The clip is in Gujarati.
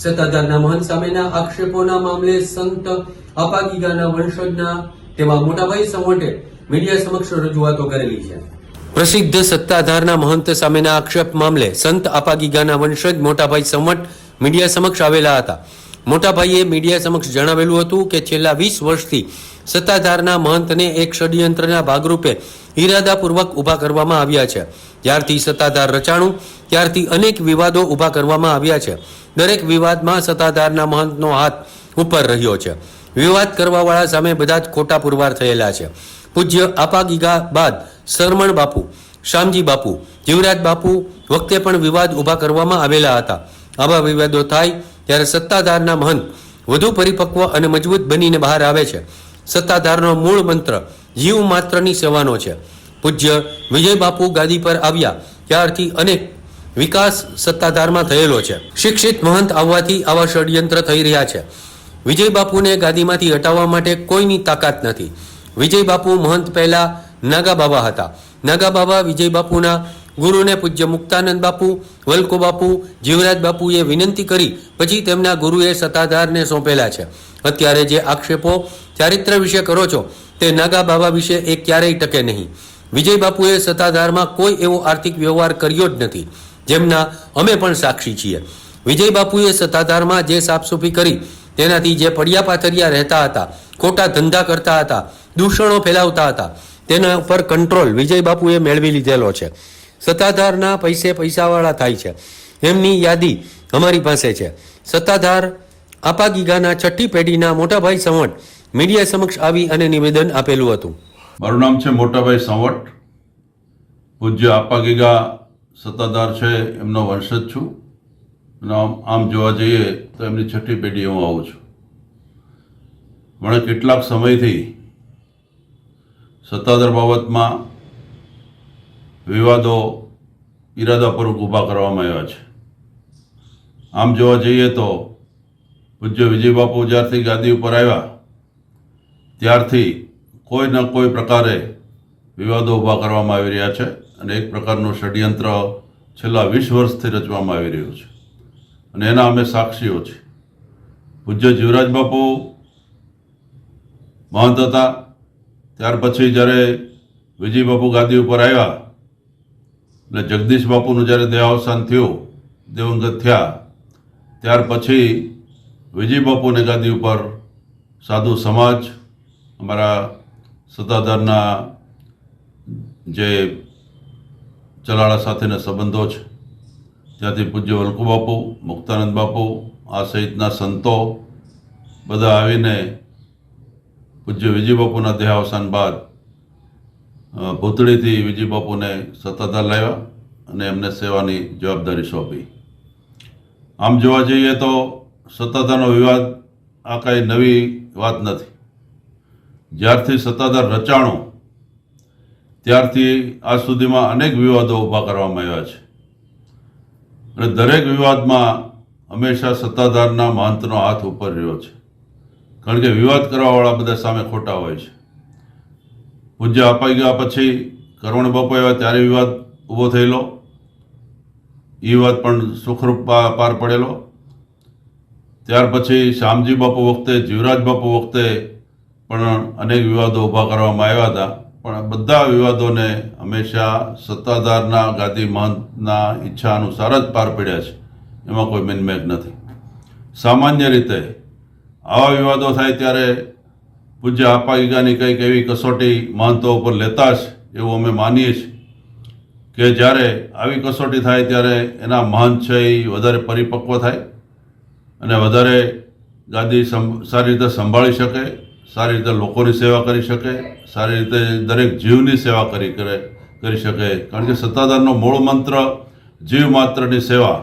સત્તાધારના મહંત સામેના આક્ષેપોના મામલે સંત અપાગીગાના વંશજના તેમાં મોટાભાઈ સંવટે મીડિયા સમક્ષ રજૂઆતો કરેલી છે. પ્રસિદ્ધ સત્તાધારના મહંત સામેના આક્ષેપ મામલે સંત અપાગીગાના વંશજ મોટાભાઈ સંવટ મીડિયા સમક્ષ આવેલા હતા. મોટાભાઈએ મીડિયા સમક્ષ જણાવેલું હતું કે છેલ્લા વીસ વર્ષથી સત્તાધારના મહંતને એક ષડયંત્રના ભાગરૂપે ઈરાદાપૂર્વક ઊભા કરવામાં આવ્યા છે. જ્યારથી સત્તાધાર રચાણું, ત્યારથી અનેક વિવાદો ઊભા કરવામાં આવ્યા છે. દરેક વિવાદમાં સત્તાધારના મહંતનો હાથ ઉપર રહ્યો છે. વિવાદ કરવાવાળા સામે બધા જ ખોટા પુરવાર થયેલા છે. પૂજ્ય આપાગીગા બાદ સરમણ બાપુ, શામજી બાપુ, જીવરાજ બાપુ વખતે પણ વિવાદ ઊભા કરવામાં આવેલા હતા. આવા વિવાદો થાય ત્યારે સત્તાધારના મહંત વધુ પરિપક્વ અને મજબૂત બનીને બહાર આવે છે. સત્તાધારનો મૂળ મંત્ર જીવ માત્રની સેવાનો છે. પૂજ્ય વિજય બાપુ ગાદી પર આવ્યા ત્યારથી અનેક વિકાસ સત્તાધારમાં થયેલો છે. શિક્ષિત મહંત આવવાથી આવા ષડયંત્ર થઈ રહ્યા છે. વિજય બાપુને ગાદીમાંથી હટાવવા માટે કોઈની તાકાત નથી. વિજય બાપુ મહંત પહેલા નાગા બાબા હતા. નાગા બાબા વિજય બાપુના ગુરુને પૂજ્ય મુક્તાનંદ બાપુ, વલ્કો બાપુ, જીવરાજ બાપુએ વિનંતી કરી, પછી તેમના ગુરુએ સત્તાધારને સોંપેલા છે. અત્યારે જે આક્ષેપો ચારિત્ર વિશે કરો છો, તે નાગા બાબા વિશે એ ક્યારેય ટકે નહીં. વિજય બાપુએ સત્તાધારમાં કોઈ એવો આર્થિક વ્યવહાર કર્યો જ નથી. જેમના અમે પણ સાક્ષી છીએ. વિજય બાપુએ સત્તાધારમાં જે સાફસૂફી કરી, તેનાથી જે પડિયા પાથરિયા રહેતા હતા, ખોટા ધંધા કરતા હતા, દૂષણો ફેલાવતા હતા, તેના ઉપર કંટ્રોલ વિજય બાપુએ મેળવી લીધેલો છે. સત્તાધારના પૈસે પૈસાવાળા થાય છે. એમની યાદી અમારી પાસે છે. સત્તાધાર આપાગીગાના છઠ્ઠી પેઢીના મોટાભાઈ સંવટ મીડિયા સમક્ષ આવી અને નિવેદન આપેલું હતું. મારું નામ છે મોટાભાઈ સંવટ. પૂજ્ય આપાગીગા સત્તાધાર છે, એમનો વંશજ છું. અને આમ આમ જોવા જઈએ તો એમની છઠ્ઠી પેઢી હું આવું છું. મને કેટલાક સમયથી સત્તાધાર બાબતમાં વિવાદો ઈરાદાપૂર્વક ઊભા કરવામાં આવ્યા છે. આમ જોવા જઈએ તો પૂજ્ય વિજય બાપુ જ્યારથી ગાદી ઉપર આવ્યા, ત્યારથી કોઈ ન કોઈ પ્રકારે વિવાદો ઊભા કરવામાં આવી રહ્યા છે અને એક પ્રકારનું ષડયંત્ર છેલ્લા વીસ વર્ષથી રચવામાં આવી રહ્યું છે. અને એના અમે સાક્ષીઓ છીએ. પૂજ્ય જીવરાજ બાપુ મહંત હતા, ત્યાર પછી જ્યારે વિજય બાપુ ગાદી ઉપર આવ્યા એટલે જગદીશ બાપુનું જ્યારે દેહાવસાન થયું, દિવંગત થયા, ત્યાર પછી વિજય બાપુને ગાદી ઉપર સાધુ સમાજ, અમારા સત્તાધારના જે ચલાળા સાથેના સંબંધો છે, ત્યાંથી પૂજ્ય વલ્કુ બાપુ, મુક્તાનંદ બાપુ, આ સહિતના સંતો બધા આવીને પૂજ્ય વિજય બાપુના દેહાવસાન બાદ ભૂતળીથી વિજયબાપુને સત્તાધાર લાવ્યા અને એમને સેવાની જવાબદારી સોંપી. આમ જોવા જઈએ તો સત્તાધારનો વિવાદ આ કાંઈ નવી વાત નથી. જ્યારથી સત્તાધાર રચાણો, ત્યારથી આજ સુધીમાં અનેક વિવાદો ઊભા કરવામાં આવ્યા છે. અને દરેક વિવાદમાં હંમેશા સત્તાધારના મહંતનો હાથ ઉપર રહ્યો છે. કારણ કે વિવાદ કરવાવાળા બધા સામે ખોટા હોય છે. પૂજ્ય અપાઈ ગયા પછી કરુણ બાપુ આવ્યા ત્યારે વિવાદ ઊભો થયેલો. એ વાત પણ સુખરૂપ પાર પડેલો. ત્યાર પછી શ્યામજી બાપુ વખતે, જીવરાજ બાપુ વખતે પણ અનેક વિવાદો ઊભા કરવામાં આવ્યા હતા. પણ બધા વિવાદોને હંમેશા સત્તાધારના ગાદી મહંતના ઈચ્છા અનુસાર જ પાર પડ્યા છે. એમાં કોઈ મિનમેક નથી. સામાન્ય રીતે આવા વિવાદો થાય ત્યારે પૂજ્ય આપાગીગાની કંઈક એવી કસોટી મહંતો ઉપર લેતા જ એવું અમે માનીએ છીએ. કે જ્યારે આવી કસોટી થાય ત્યારે એના મહંત છે એ વધારે પરિપક્વ થાય અને વધારે ગાદી સારી રીતે સંભાળી શકે, સારી રીતે લોકોની સેવા કરી શકે, સારી રીતે દરેક જીવની સેવા કરી કરે, કરી શકે. કારણ કે સત્તાધારનો મૂળ મંત્ર જીવ માત્રની સેવા